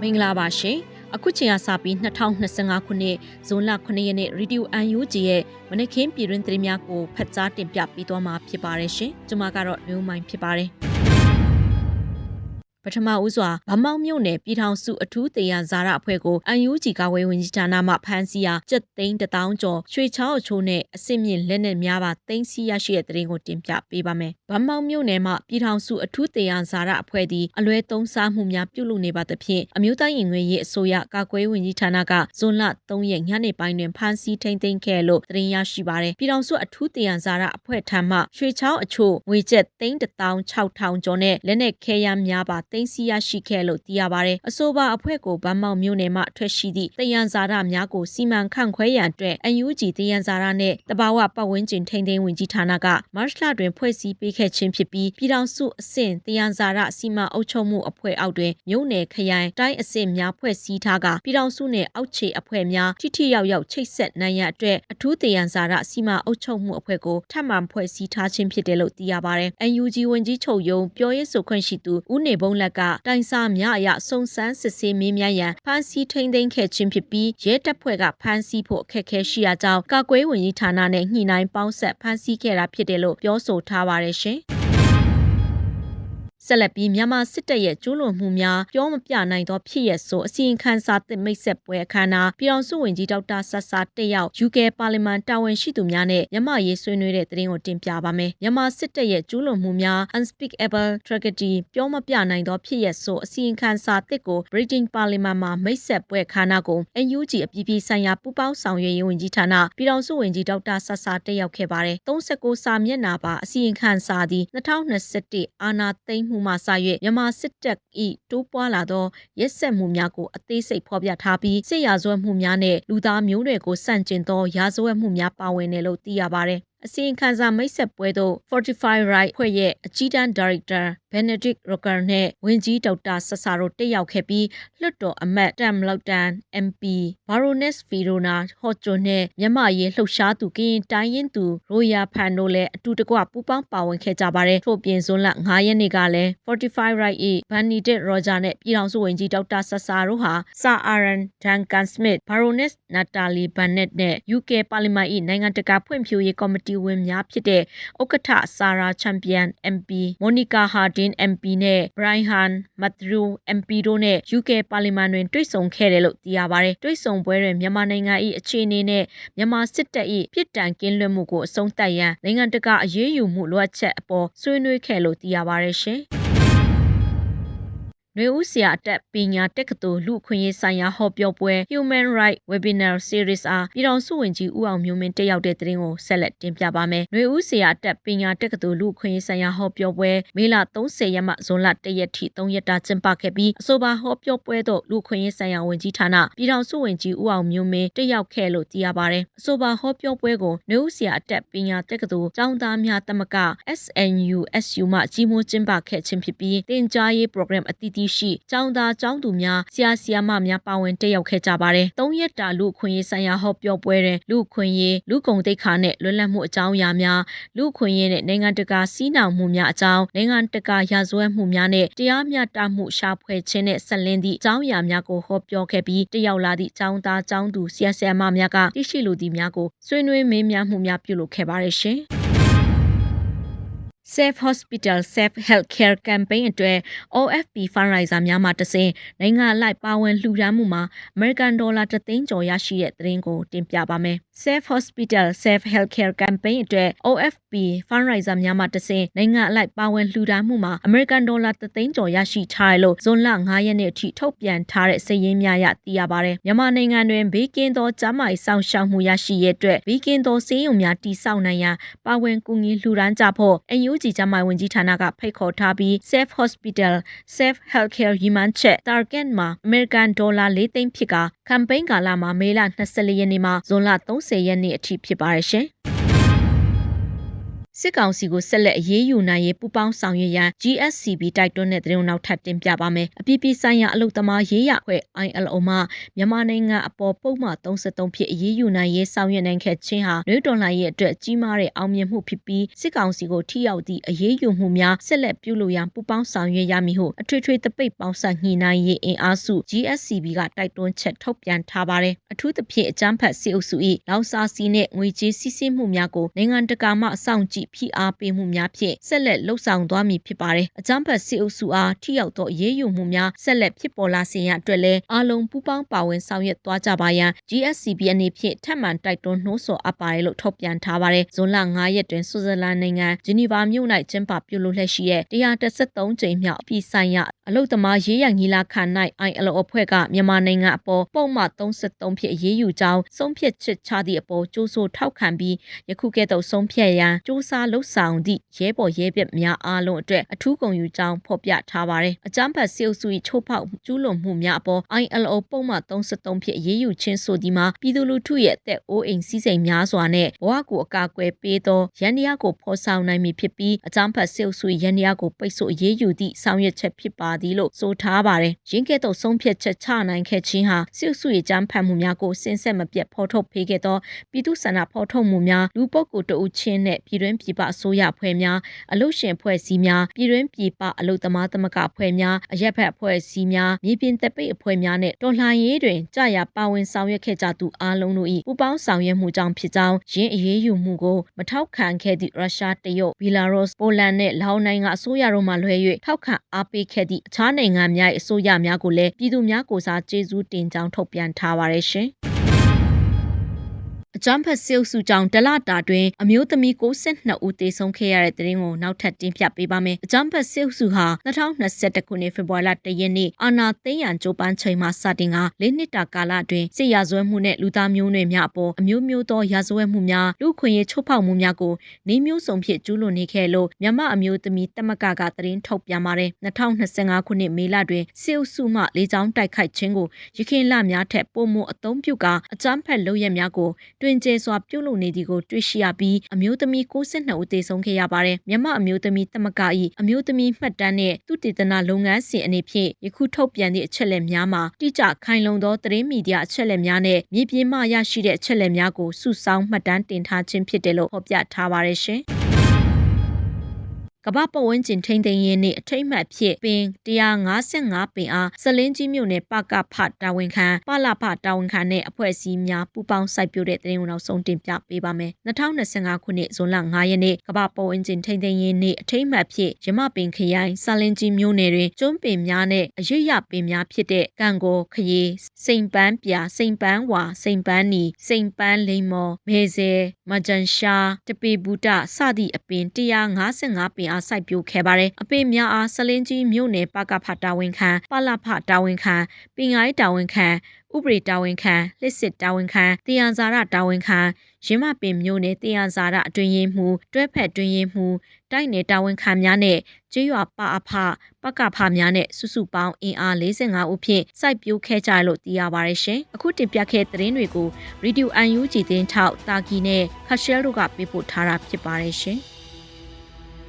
မင်္ဂလာပါရှင်အခုချိန်ကစပြီး2025ခုနှစ်ဇွန်လ9ရက်နေ့ Radio UNG ရဲ့မနက်ခင်းပြည်တွင်သတင်းများကိုဖတ်ကြားတင်ပြပေးသွားမှာဖြစ်ပါတယ်ရှင်ကျွန်မကတော့မျိုးမိုင်းဖြစ်ပါတယ် ပထမဦးစွာဗမောက်မြို့နယ်ပြည်ထောင်စုအထူးတရားဇာရအဖွဲ့ကို UNG ကဝေဝင်ကြီးဌာနမှဖမ်းဆီးရာကျပ်သိန်း1000ကျော်ရွှေချောင်းအချိုးနဲ့အစစ်မြင့်လက်နက်များပါသိမ်းဆီးရရှိတဲ့သတင်းကိုတင်ပြပေးပါမယ်။ဗမောက်မြို့နယ်မှပြည်ထောင်စုအထူးတရားဇာရအဖွဲ့သည်အလွဲသုံးစားမှုများပြုလုပ်နေပါသဖြင့်အမျိုးသားရင်ငွေရေးအစိုးရကာကွယ်ရေးဝန်ကြီးဌာနကဇွန်လ3ရက်ညနေပိုင်းတွင်ဖမ်းဆီးထိန်းသိမ်းခဲ့လို့သတင်းရရှိပါတယ်။ပြည်ထောင်စုအထူးတရားဇာရအဖွဲ့ထံမှရွှေချောင်းအချို့ငွေကျပ်သိန်း16000ကျော်နဲ့လက်နက်ခဲယမ်းများပါသိမ်းဆည်းရရှိခဲ့လို့သိရပါတယ်။အဆိုပါအဖွဲ့ကိုဗမောက်မြို့နယ်မှထွက်ရှိသည့်တယံဇာရများကိုစီမံခန့်ခွဲရန်အတွက် UNG တယံဇာရနှင့်တဘာဝပတ်ဝန်းကျင်ထိန်းသိမ်းဝင်ကြီးဌာနကမတ်လတွင်ဖွဲ့စည်းပေးခဲ့ခြင်းဖြစ်ပြီးပြည်ထောင်စုအဆင့်တယံဇာရစီမံအုပ်ချုပ်မှုအဖွဲ့အောက်တွင်မြို့နယ်ခရိုင်တိုင်းအဆင့်များဖွဲ့စည်းထားကပြည်ထောင်စုနှင့်အောက်ခြေအဖွဲ့များထိထိရောက်ရောက်ချိတ်ဆက်နိုင်ရန်အတွက်အထူးတယံဇာရစီမံအုပ်ချုပ်မှုအဖွဲ့ကိုထပ်မံဖွဲ့စည်းထားခြင်းဖြစ်တယ်လို့သိရပါတယ်။ UNG ဝန်ကြီးချုပ်ယုံပြောရေးဆိုခွင့်ရှိသူဦးနေဘုံလက်ကတိုင်စာများအရစုံစမ်းစစ်ဆေးမေးမြန်းရန်ဖမ်းဆီးထိန်းသိမ်းခဲ့ခြင်းဖြစ်ပြီးရဲတပ်ဖွဲ့ကဖမ်းဆီးဖို့အခက်အခဲရှိရာကြောင့်ကာကွယ်ဝင်ကြီးဌာနနဲ့ညှိနှိုင်းပေါင်းဆက်ဖမ်းဆီးခဲ့တာဖြစ်တယ်လို့ပြောဆိုထားပါတယ်ရှင်။ ဆက်လက်ပြီးမြန်မာစစ်တပ်ရဲ့ကျူးလွန်မှုများပြောမပြနိုင်သောဖြစ်ရဆိုအစီရင်ခံစာသစ်မိတ်ဆက်ပွဲအခမ်းအနားပြည်အောင်စုဝင်ကြီးဒေါက်တာဆတ်ဆာတက်ရောက် UK ပါလီမန်တာဝန်ရှိသူများနဲ့မြန်မာရေးဆွေးနွေးတဲ့သတင်းကိုတင်ပြပါမယ်မြန်မာစစ်တပ်ရဲ့ကျူးလွန်မှုများ unspeakable tragedy ပြောမပြနိုင်သောဖြစ်ရဆိုအစီရင်ခံစာသစ်ကို British Parliament မှာမိတ်ဆက်ပွဲအခမ်းအနားကို NUG အပြည်ပြည်ဆိုင်ရာပူးပေါင်းဆောင်ရွက်ရေးဝန်ကြီးဌာနပြည်အောင်စုဝင်ကြီးဒေါက်တာဆတ်ဆာတက်ရောက်ခဲ့ပါတယ်39စာမျက်နှာပါအစီရင်ခံစာသည်2021အာနာသိမ်းမှုမှစ၍မြန်မာစစ်တပ်၏တိုးပွားလာသောရက်စက်မှုများကိုအသေးစိတ်ဖော်ပြထားပြီးစစ်ရာဇဝတ်မှုများနဲ့လူသားမျိုးနွယ်ကိုစန့်ကျင်သောရာဇဝတ်မှုများပါဝင်တယ်လို့သိရပါတယ် အစီရင်ခံစာမိတ်ဆက်ပွဲသို့ Fortify Right ဖွဲ့ရဲ့အကြီးတန်းဒါရိုက်တာ Benedict Rocker နဲ့ဝန်ကြီးဒေါက်တာဆဆာတို့တက်ရောက်ခဲ့ပြီးလွှတ်တော်အမတ်တမ်လောက်တန် MP Baroness Verona Hodgson နဲ့မြန်မာရေးလှုပ်ရှားသူကရင်တိုင်းရင်းသူရိုယာဖန်တို့လည်းအတူတကွပူးပေါင်းပါဝင်ခဲ့ကြပါတယ်ထို့ပြင်ဇွန်လ9ရက်နေ့ကလည်း Fortify Right ၏ Benedict Roger နဲ့ပြည်ထောင်စုဝန်ကြီးဒေါက်တာဆဆာတို့ဟာ Sir Aaron Duncan Smith Baroness Natalie Bennett နဲ့ UK ပါလီမန်၏နိုင်ငံတကာဖွံ့ဖြိုးရေးကော်မတီဝင်များဖြစ်တဲ့ဥက္ကဋ္ဌ Sarah Champion MP Monica Hardin MP နဲ့ Brian Matthew MP တို့နဲ့ UK ပါလီမန်တွင်တွေ့ဆုံခဲ့တယ်လို့သိရပါတယ်တွေ့ဆုံပွဲတွင်မြန်မာနိုင်ငံ၏အခြေအနေနဲ့မြန်မာစစ်တပ်၏ပြစ်ဒဏ်ကင်းလွတ်မှုကိုအဆုံးသတ်ရန်နိုင်ငံတကာအရေးယူမှုလိုအပ်ချက်အပေါ်ဆွေးနွေးခဲ့လို့သိရပါတယ်ရှင် နွေဦးဆရာအတက်ပညာတက္ကသိုလ်လူခွင့်ရေးဆိုင်ရာဟောပြောပွဲ Human Right Webinar Series အားပြည်ထောင်စုဝန်ကြီးဦးအောင်မျိုးမင်းတက်ရောက်တဲ့သတင်းကိုဆက်လက်တင်ပြပါမယ်။နွေဦးဆရာအတက်ပညာတက္ကသိုလ်လူခွင့်ရေးဆိုင်ရာဟောပြောပွဲမေလ30ရက်မှဇွန်လ1ရက်ထိ3ရက်တာကျင်းပခဲ့ပြီးအဆိုပါဟောပြောပွဲသို့လူခွင့်ရေးဆိုင်ရာဝန်ကြီးဌာနပြည်ထောင်စုဝန်ကြီးဦးအောင်မျိုးမင်းတက်ရောက်ခဲ့လို့သိရပါတယ်။အဆိုပါဟောပြောပွဲကိုနွေဦးဆရာအတက်ပညာတက္ကသိုလ်ကျောင်းသားများတမက SNU SU မှကြီးမှုကျင်းပခဲ့ခြင်းဖြစ်ပြီးတင်ကြားရေး program အသီးသီးရှိကျောင်းသားကျောင်းသူများဆရာဆရာမများပါဝင်တက်ရောက်ခဲ့ကြပါတယ်။၃ရက်တာလူခွင့်ရေးဆိုင်ရာဟောပြောပွဲတွင်လူခွင့်ရေးလူကုန်တိတ်ခါနဲ့လွတ်လပ်မှုအကြောင်းအရာများလူခွင့်ရေးနဲ့နိုင်ငံတကာစီးနှောင်မှုများအကြောင်းနိုင်ငံတကာရာဇဝတ်မှုများနဲ့တရားမျှတမှုရှာဖွေခြင်းနဲ့ဆက်လင်းသည့်အကြောင်းအရာများကိုဟောပြောခဲ့ပြီးတက်ရောက်လာသည့်ကျောင်းသားကျောင်းသူဆရာဆရာမများကသိရှိလိုသည့်များကိုဆွေးနွေးမေးမြန်းမှုများပြုလုပ်ခဲ့ပါတယ်ရှင်။ Safe Hospital Safe Healthcare Campaign အတွက် OFP fundraiser များမှတဆင့်နိုင်ငံအလိုက်ပါဝင်လှူဒါန်းမှုမှာ American Dollar 3သိန်းကျော်ရရှိတဲ့သတင်းကိုတင်ပြပါမယ်။ Safe Hospital Safe Healthcare Campaign အတွက် OFP fundraiser များမှတဆင့်နိုင်ငံအလိုက်ပါဝင်လှူဒါန်းမှုမှာ American Dollar 3သိန်းကျော်ရရှိထားတယ်လို့ဇွန်လ9ရက်နေ့အထိထုတ်ပြန်ထားတဲ့စာရင်းများအရသိရပါတယ်။မြန်မာနိုင်ငံတွင်ဘေးကင်းသောကျန်းမာရေးစောင့်ရှောက်မှုရရှိရေးအတွက်ဘေးကင်းသောဆေးရုံများတည်ဆောက်နိုင်ရန်ပါဝင်ကူညီလှူဒါန်းကြဖို့ NUG ကျန်းမာရေးဝန်ကြီးဌာနကဖိတ်ခေါ်ထားပြီး Safe Hospital Safe Healthcare ရည်မှန်းချက် Target မှာ American Dollar 4သိန်းဖြစ်က campaign ကာလမှာမေလ24ရက်နေ့မှဇွန်လ30ရက်နေ့အထိဖြစ်ပါတယ်ရှင်။ စစ်ကောင်စီကိုဆက်လက်အရေးယူနိုင်ရေးပူးပေါင်းဆောင်ရွက်ရန် GSCB တိုက်တွန်းတဲ့သတင်းကိုနောက်ထပ်တင်ပြပါမယ်။အပြည်ပြည်ဆိုင်ရာအလုံသမားရေးရအဖွဲ့ ILO မှမြန်မာနိုင်ငံအပေါ်ပုံမှန်33ဖြစ်အရေးယူနိုင်ရေးဆောင်ရွက်နိုင်ခဲ့ခြင်းဟာနှွေးတော်လှန်ရေးအတွက်ကြီးမားတဲ့အောင်မြင်မှုဖြစ်ပြီးစစ်ကောင်စီကိုထိရောက်သည့်အရေးယူမှုများဆက်လက်ပြုလုပ်ရန်ပူးပေါင်းဆောင်ရွက်ရမည်ဟုအထွေထွေတပိတ်ပေါင်းဆက်ညှိနှိုင်းရေးအင်အားစု GSCB ကတိုက်တွန်းချက်ထုတ်ပြန်ထားပါတယ်။အထူးသဖြင့်အကြမ်းဖက်စစ်အုပ်စု၏လောက်စာစီနှင့်ငွေကြေးစီးဆင်းမှုများကိုနိုင်ငံတကာမှစောင့်ကြည့်ဖိအားပေးမှုများဖြင့်ဆက်လက်လှုပ်ဆောင်သွားမည်ဖြစ်ပါတယ်။အကြမ်းဖက်စစ်အုပ်စုအားထိရောက်သောအရေးယူမှုများဆက်လက်ဖြစ်ပေါ်လာစေရန်အတွက်လည်းအားလုံးပူးပေါင်းပါဝင်ဆောင်ရွက်သွားကြပါရန် GSCB အနေဖြင့်ထပ်မံတိုက်တွန်းနှိုးဆော်အပ်ပါတယ်လို့ထုတ်ပြန်ထားပါတယ်။ဇွန်လ9ရက်တွင်ဆွစ်ဇာလန်နိုင်ငံဂျနီဗာမြို့၌ကျင်းပပြုလုပ်လှည့်ရှိတဲ့133ကြိမ်မြောက်အပြည်ဆိုင်ရာအလုတ်သမားရေးရငီလာခံ၌ ILO အဖွဲ့ကမြန်မာနိုင်ငံအပေါ်ပုံမှန်33ဖြစ်အရေးယူကြောင်းဆုံးဖြတ်ချက်ချသည့်အပေါ်ကြိုးဆိုထောက်ခံပြီးယခုကဲ့သို့ဆုံးဖြတ်ရန်စ조사လှုပ်ဆောင်သည့်ရဲဘော်ရဲဘက်များအားလုံးအတွက်အထူးဂုဏ်ယူကြောင်းဖော်ပြထားပါတယ်။အကြမ်းဖက်စစ်အုပ်စု၏ချိုးဖောက်ကျူးလွန်မှုများအပေါ် ILO ပုံမှန်33ဖြစ်အရေးယူခြင်းဆိုသည်မှာပြည်သူလူထုရဲ့အသက်အိုးအိမ်စီးစိမ်များစွာနဲ့ဘဝကိုအကာအကွယ်ပေးသောရန်တရားကိုဖော်ဆောင်နိုင်မည်ဖြစ်ပြီးအကြမ်းဖက်စစ်အုပ်စု၏ရန်တရားကိုပိတ်ဆို့အရေးယူသည့်ဆောင်ရွက်ချက်ဖြစ်ပါသည်လို့ဆိုထားပါတယ်။ရင်းကဲ့သို့ဆုံးဖြတ်ချက်ချနိုင်ခဲ့ခြင်းဟာစစ်အုပ်စု၏ကြမ်းဖက်မှုများကိုစင်ဆက်မပြတ်ဖော်ထုတ်ပေးခဲ့သောပြည်သူ့ဆန္ဒဖော်ထုတ်မှုများလူပုဂ္ဂိုလ်တဦးချင်းနဲ့ပြည်တွင်းပြည်ပအစိုးရအဖွဲ့များအလို့ရှင်အဖွဲ့အစည်းများပြည်တွင်းပြည်ပအလို့သမားသမဂ္ဂအဖွဲ့များအရက်ဖက်အဖွဲ့အစည်းများမြေပြင်တပ်ပိတ်အဖွဲ့များနဲ့တော်လှန်ရေးတွင်ကြာရပါဝင်ဆောင်ရွက်ခဲ့ကြသူအားလုံးတို့၏ပူးပေါင်းဆောင်ရွက်မှုကြောင့်ဖြစ်ကြောင်းရင်းအရေးယူမှုကိုမထောက်ခံခဲ့သည့်ရုရှားတရုတ်ဘီလာရုစ်ပိုလန်နဲ့လာအိုနိုင်ငံအစိုးရတို့မှလွှဲ၍ထောက်ခံအားပေးခဲ့သည့်အခြားနိုင်ငံများ၏အစိုးရများကိုလည်းပြည်သူများကိုစားကျေးဇူးတင်ကြောင်းထုတ်ပြန်ထားပါတယ်ရှင်။ အကြမ်းဖက်စစ်အုပ်စုကြောင့်တလတာတွင်အမျိုးသမီး62ဦးသေဆုံးခဲ့ရတဲ့တဲ့ရင်ကိုနောက်ထပ်တင်ပြပေးပါမယ်။အကြမ်းဖက်စစ်အုပ်စုဟာ2021ခုနှစ်ဖေဖော်ဝါရီလ1ရက်နေ့အာဏာသိမ်းရန်ကြိုးပမ်းချိန်မှစတင်က၄နှစ်တာကာလအတွင်းစစ်ရာဇဝဲမှုနဲ့လူသားမျိုးနွယ်များအပေါ်အမျိုးမျိုးသောရာဇဝဲမှုများလူခွင့်ရေးချိုးဖောက်မှုများကိုနေမျိုးစုံဖြင့်ကျူးလွန်နေခဲ့လို့မြန်မာအမျိုးသမီးတမကကသတင်းထုတ်ပြန်ပါတယ်။2025ခုနှစ်မေလတွင်စစ်အုပ်စုမှလေကြောင်းတိုက်ခိုက်ခြင်းကိုရခိုင်လများထက်ပိုမိုအုံပြုကအကြမ်းဖက်လုပ်ရများကိုတွင်ကျဲစွာပြုလုပ်နေသည်ကိုတွေ့ရှိရပြီးအမျိုးသမီး62ဦးသေဆုံးခဲ့ရပါတယ်။မြန်မာအမျိုးသမီးတမက၏အမျိုးသမီးမှတ်တမ်းနှင့်သူတည်တနာလုပ်ငန်းစဉ်အနေဖြင့်ယခုထုတ်ပြန်သည့်အချက်လက်များမှာတိကျခိုင်လုံသောသတင်းမီဒီယာအချက်လက်များနဲ့မြေပြင်မှရရှိတဲ့အချက်လက်များကိုစုဆောင်းမှတ်တမ်းတင်ထားခြင်းဖြစ်တယ်လို့ဖော်ပြထားပါတယ်ရှင်။ ကမ္ဘာပတ်ဝန်းကျင်ထိန်းသိမ်းရေးနှင့်အထိတ်မှတ်ဖြစ်ပင်155ပင်အားစလင်းကြီးမြို့နယ်ပကဖတာဝန်ခံပလဖတာဝန်ခံနဲ့အဖွဲ့အစည်းများပူးပေါင်းစိုက်ပျိုးတဲ့တင်ကိုနောက်ဆုံးတင်ပြပေးပါမယ်2025ခုနှစ်ဇွန်လ9ရက်နေ့ကမ္ဘာပတ်ဝန်းကျင်ထိန်းသိမ်းရေးနှင့်အထိတ်မှတ်ဖြစ်ရမပင်ခရိုင်စလင်းကြီးမြို့နယ်တွင်ကျွန်းပင်များနဲ့အရွရပင်များဖြစ်တဲ့ကံကိုခရီစိန်ပန်းပြစိန်ပန်းဝါစိန်ပန်းနီစိန်ပန်းလိမ္မော်မေဇယ်မဂျန်ရှာတပေဘူတစသည့်အပင်155ပင်အားစိုက်ပျိုးခဲ့ပါတယ်အပင်များအားဆလင်းကြီးမြို့နယ်ပကဖတာဝန်ခံပလဖတာဝန်ခံပင်ငိုင်းတာဝန်ခံဥပဒေတာဝန်ခံလစ်စစ်တာဝန်ခံတရားဇာရတာဝန်ခံရင်းမပင်မျိုးနဲ့တရားဇာရအတွင်ရင်မှုတွဲဖက်တွင်ရင်မှုတိုက်နယ်တာဝန်ခံများနဲ့ကျေးရွာပအဖပကဖများနဲ့စုစုပေါင်းအင်အား45ဦးဖြင့်စိုက်ပျိုးခဲ့ကြလို့သိရပါတယ်ရှင်။အခုတင်ပြခဲ့တဲ့သတင်းတွေကို Radio UNG သတင်းထောက်တာကီနဲ့ခရှဲတို့ကပေးပို့ထားတာဖြစ်ပါတယ်ရှင်။